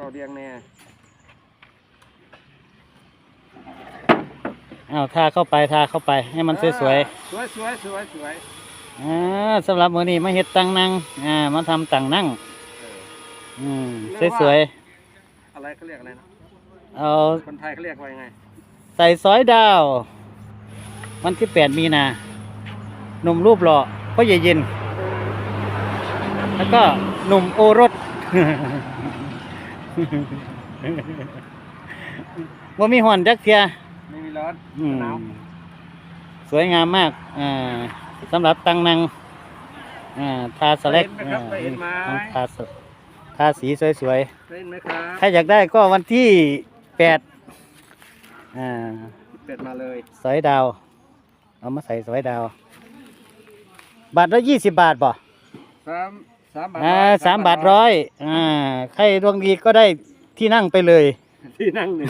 เราเรียงแน่อ้าวทาเข้าไปทาเข้าไปให้มันสวยสวยสวยสวยสวยสวยๆอ่าสำหรับมื้อนี้มาเฮ็ดตังนั่งอ่ามาทำตังนั่งเอออืมเรียกว่าสวยอะไรเขาเรียกอะไรนะๆเอาคนไทยเขาเรียกว่ายังไง ใส่ซอยดาว วันที่แปดมีนาหนุ่มรูปหล่อพ่อใหญ่เย็น แล้วก็หนุ่มโอรส ว่ามีหอนจักเทียไม่มีร้อนอืมหนาวสวยงามมากอ่าสำหรับตังนังอ่าทาสแลกไปเห็นไหมครับไปเห็นไหม อ่าทาสทาสีสวยเล่นไหมครับๆ ถ้าอยากได้ก็วันที่แปดอ่า เป็ดมาเลยสอยดาว เอามาใส่สอยดาว บาทละยี่สิบบาทป่ะสาม สามบาทอ่าร้อยสามบาทร้อยอ่าใครดวงดีก็ได้ที่นั่งไปเลย ที่นั่งหนึ่ง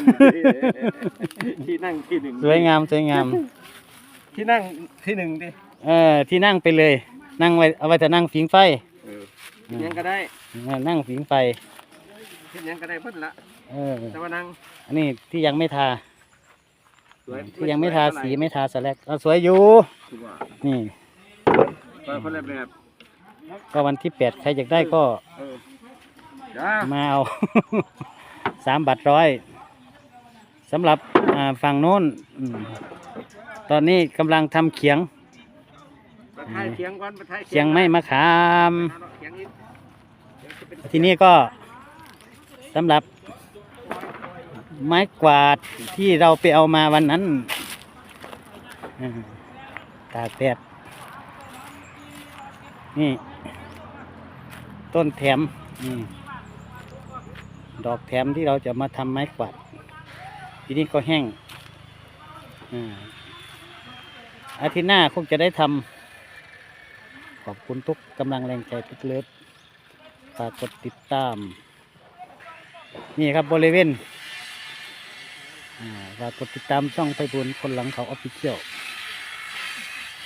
ที่นั่งที่หนึ่งสวยงามสวยงามที่นั่งที่หนึ่งดิเออที่นั่งไปเลย นั่งไว้เอาไว้แต่นั่งผิงไฟเออที่ยังก็ได้เออนั่งผิงไฟที่ยังก็ได้เพิ่นละเออแต่ว่านั่งอันนี้ที่ยังไม่ทาสวยที่ยังไม่ทาสีไม่ทาสแลกเอาสวยอยู่ถือว่านี่สวยคนละแบบ ก็วันที่แปดใครอยากได้ก็เออจ้ามาเอา สามบาทร้อยสำหรับอ่าฝั่งโน้นอืมตอนนี้กำลังทำเขียงประทายเคียงก่อนประทายเขียงไม้มะขามเคียงอีกเดี๋ยวจะเป็นทีนี้ก็สำหรับไม้กวาดที่เราไปเอามาวันนั้นอืมตากแดดนี่ ต้นแถมนี่ดอกแถมที่เราจะมาทำไม้กวาดทีนี้ก็แห้งอ่าอาทิตย์หน้าคงจะได้ทำขอบคุณทุกกำลังแรงใจทุกเลิศฝากกดติดตาม นี่ครับบริเวณอ่าฝากกดติดตามช่องไฟบุญคนหลังเขาออฟฟิเชียล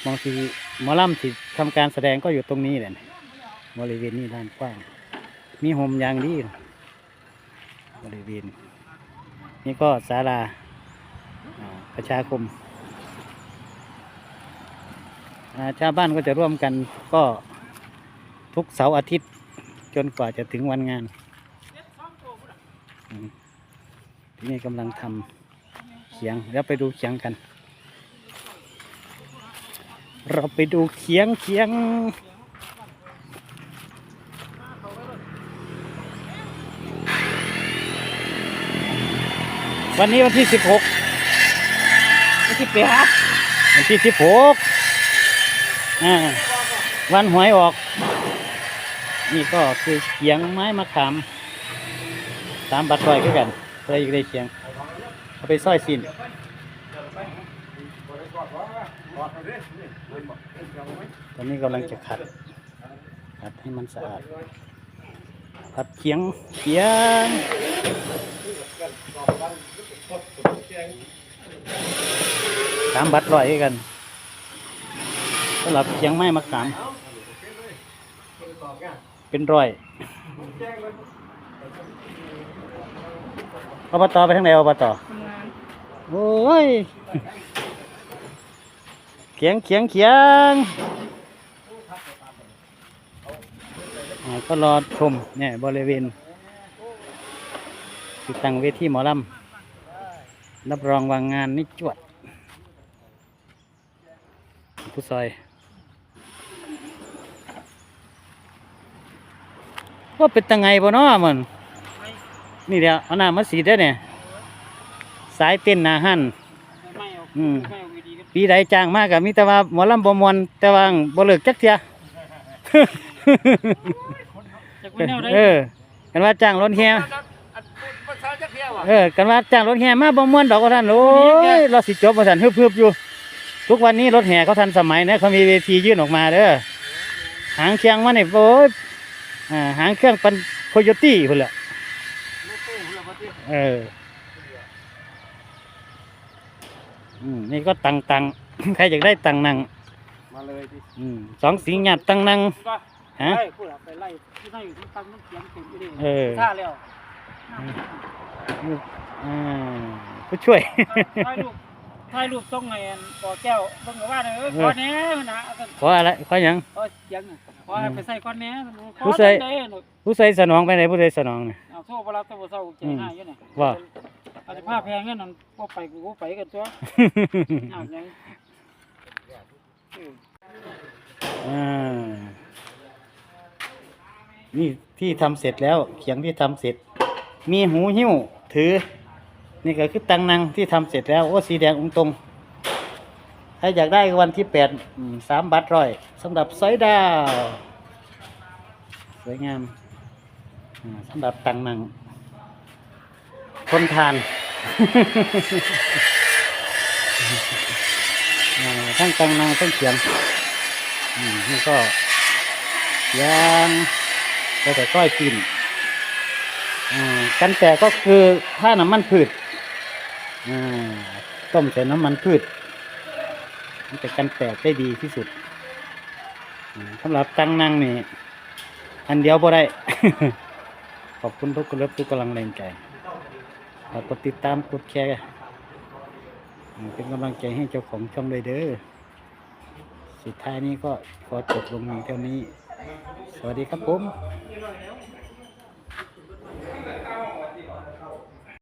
มองทีหมอลำที่ทำการแสดงก็อยู่ตรงนี้แหละนะ บริเวณนี้ด้านกว้าง มีโฮมยางดี บริเวณ นี่ก็ศาลาประชาคมชาวบ้านก็จะร่วมกันก็ทุกเสาร์อาทิตย์จนกว่าจะถึงวันงาน ทีนี้กำลังทำเขียงแล้วไปดูเขียงกัน เราไปดูเขียงเขียง วันนี้วันที่สิบหกไม่คิดไปฮะวันที่สิบหกอ่าวันหวยออก นี่ก็คือเขียงไม้มะขามสามบัตรไว้คือกันเคยอีกได้เขียง เอาไปซ้อยสินตอนนี้กำลังจะขัด ขัดให้มันสะอาดขัดเขียงเขียง สามบัตรร้อยกันสำหรับเขียงไม้มะขามเป็นร้อยอบตไปทางไหนอบตโอ้ยเขียงเขียงเขียงก็รอชมเนี่ยบริเวณติดตั้งเวทีหมอลำ รับรองวางงานนี่จวด ผู้ซอยว่าเป็นตังไงบ่เนาะมันนี่เดียวเอาหน้ามาสีได้อเนี่ยสายเต้นหนาหันไม่เอาอืมไม่เอาวีดีกันปีใดจ้างมากกับมีแต่ว่าหมอลำบ่มวนแต่ว่าบ่เลิกจักเทียจากวันแนวใดเออกันว่าจ้างรถแฮอันภาษาจัก เที่ยวอะเออกันว่าจ้างรถแห่มาบ่ม่วนดอกว่าท่านโอ้ยเราสิจบว่าท่านฮึบๆอยู่ ทุกวันนี้รถแห่เขาทันสมัยนะเขามีเวทียื่นออกมาเด้อหางเครื่องมาเนี่ยโอ้ยอ่าหางเครื่องเป็นโคโยตี้พุ่นแหละรถตู้เราปฏิเอออืมนี่ก็ตังตังใครอยากได้ตังนังมาเลยดิอืมสองสีหยัดตังนังก็ฮะไล่พูดอะไปไล่ที่นั่งอยู่ที่ตั้งน้ำเสียงเต็มอยู่ดิเออท่าแล้ว อ่าผู้ช่วย ถ่ายรูปถ่ายรูปส่งให้อันปอแก้วเบิ่งก็ว่าเด้อขอแหน่นะเอาซั่นขออะไรขอหยังขอเสียงน่ะขอให้ไปใส่ก่อนแหน่ขอผู้ใส่ได้หนูผู้ใส่สนองไปไหนผู้ใส่สนองเนี่ย เอาโทรบ่รับโทรบ่เซาใจหายอยู่นี่ว่า อาจจะพาแพงเงี้ยนั่นบ่ไปกูบ่ไปกันตัวอ้าวยังอ่านี่ที่ทำเสร็จแล้ว เขียงที่ทำเสร็จ มีหูหิ้วถือ นี่ก็คือตังนังที่ทำเสร็จแล้ว โอ้สีแดงองตรง ถ้าอยากได้วันที่แปดสามบาทร้อยสำหรับสอยดาว สวยงามอ่าสำหรับตังนังทนทานทั้งตังนังทั้งเขียงนี่ก็ยางแต่ก้อยกิน กันแต่ก็คือถ้าน้ำมันพืชต้มใส่น้ำมันพืชมันจะกันแตกได้ดีที่สุดสำหรับตั้งนั่งนี่อันเดียวพอได้ ขอบคุณทุกคนทุกกำลังแรงใจฝากกดติดตามกดแชร์เป็นกำลังใจให้เจ้าของช่องเลยเด้อสุดท้ายนี้ก็ขอจบลงเพียงเท่านี้ สวัสดีครับผม